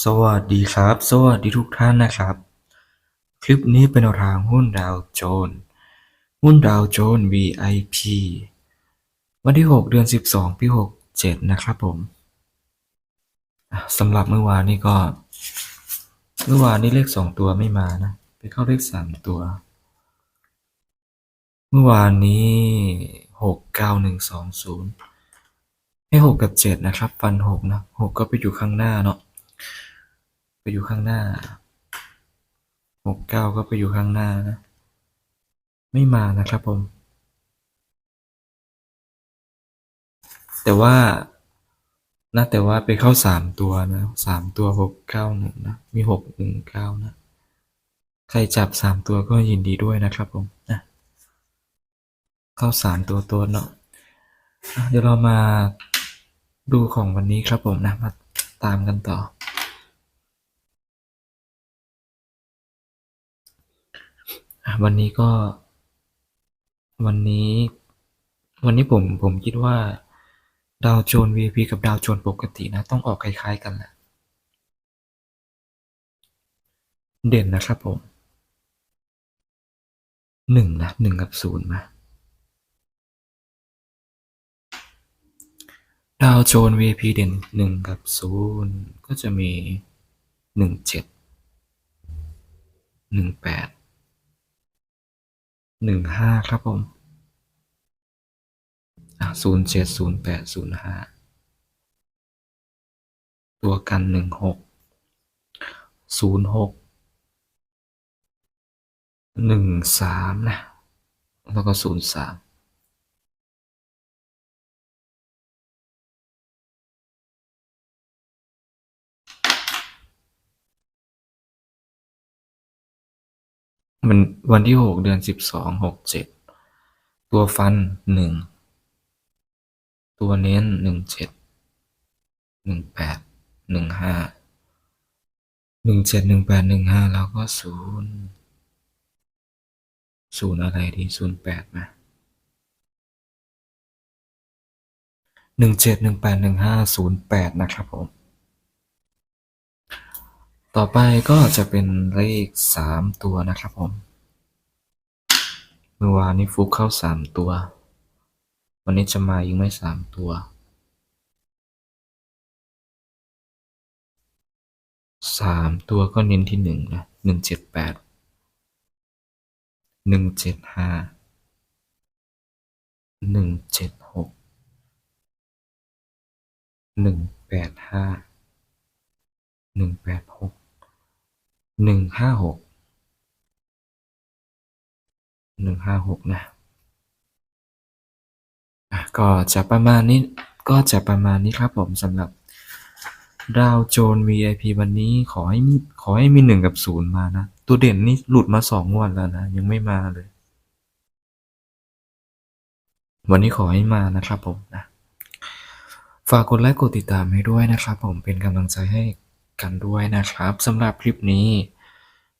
สวัสดีครับ สวัสดีทุกท่านนะครับ คลิปนี้เป็นแนวทางหุ้นดาวโจนส์หุ้นดาวโจนส์ VIP วันที่ 6 เดือน 12 ปี 67 นะครับผมสำหรับเมื่อวานนี้ก็ เมื่อวานนี้เลข 2 ตัวไม่มานะ ไปเข้าเลข 3 ตัว เมื่อวานนี้ 69120 ให้ 6 กับ 7 นะครับ ฟัน 6 นะ 6 ก็ไปอยู่ข้างหน้าเนาะ ไปอยู่ข้างหน้า หกเก้าก็ไปอยู่ข้างหน้านะ ไม่มานะครับผม แต่ว่านะแต่ว่าไปเข้าสามตัวนะสามตัวหกเก้าหนึ่งนะ มีหกหนึ่งเก้านะ ใครจับสามตัวก็ยินดีด้วยนะครับผมนะเข้าสามตัวตัวเนาะอะเดี๋ยวเรามาดูของวันนี้ครับผมนะ มาตามกันต่อ วันนี้ก็ วันนี้ วันนี้ผมผมคิดว่าดาวโจน VIP กับดาวโจนปกตินะ ต้องออกคล้ายๆกันแหละเด่นนะครับผมหนึ่งนะหนึ่งกับศูนย์มาดาวโจน VIP เด่นหนึ่งกับศูนย์ก็จะมีหนึ่งเจ็ดหนึ่งแปด หนึ่งห้าครับผมศูนย์เจ็ดศูนย์แปดศูนย์ห้าตัวกันหนึ่งหกศูนย์หกหนึ่งสามนะ แล้วก็ศูนย์สาม วันที่หกเดือนสิบสองหกเจ็ด ตัวฟันหนึ่ง ตัวเน้นหนึ่งเจ็ด หนึ่งแปด หนึ่งห้า หนึ่งเจ็ดหนึ่งแปดหนึ่งห้าแล้วก็ศูนย์ศูนย์อะไรดีศูนย์แปดไหมหนึ่งเจ็ดหนึ่งแปดหนึ่งห้าศูนย์แปดนะครับผม ต่อไปก็จะเป็นเลขสามตัวนะครับผมเมื่อวานนี้ฟุกเข้าสามตัว วันนี้จะมาอีกไม่สามตัวสามตัวก็เน้นที่หนึ่งนะหนึ่งเจ็ดแปดหนึ่งเจ็ดห้าหนึ่งเจ็ดหกหนึ่งแปดห้าหนึ่งแปดหก หนึ่งห้าหกหนึ่งห้าหกนะก็จะประมาณนี้ก็จะประมาณนี้ครับผมสำหรับดาวโจน VIP วันนี้ขอให้มีขอให้มีหนึ่งกับศูนย์มานะ ตัวเด่นนี่หลุดมาสองงวดแล้วนะ ยังไม่มาเลย วันนี้ขอให้มานะครับผมนะฝากกดไลค์กดติดตามให้ด้วยนะครับผมเป็นกำลังใจให้กันด้วยนะครับสำหรับคลิปนี้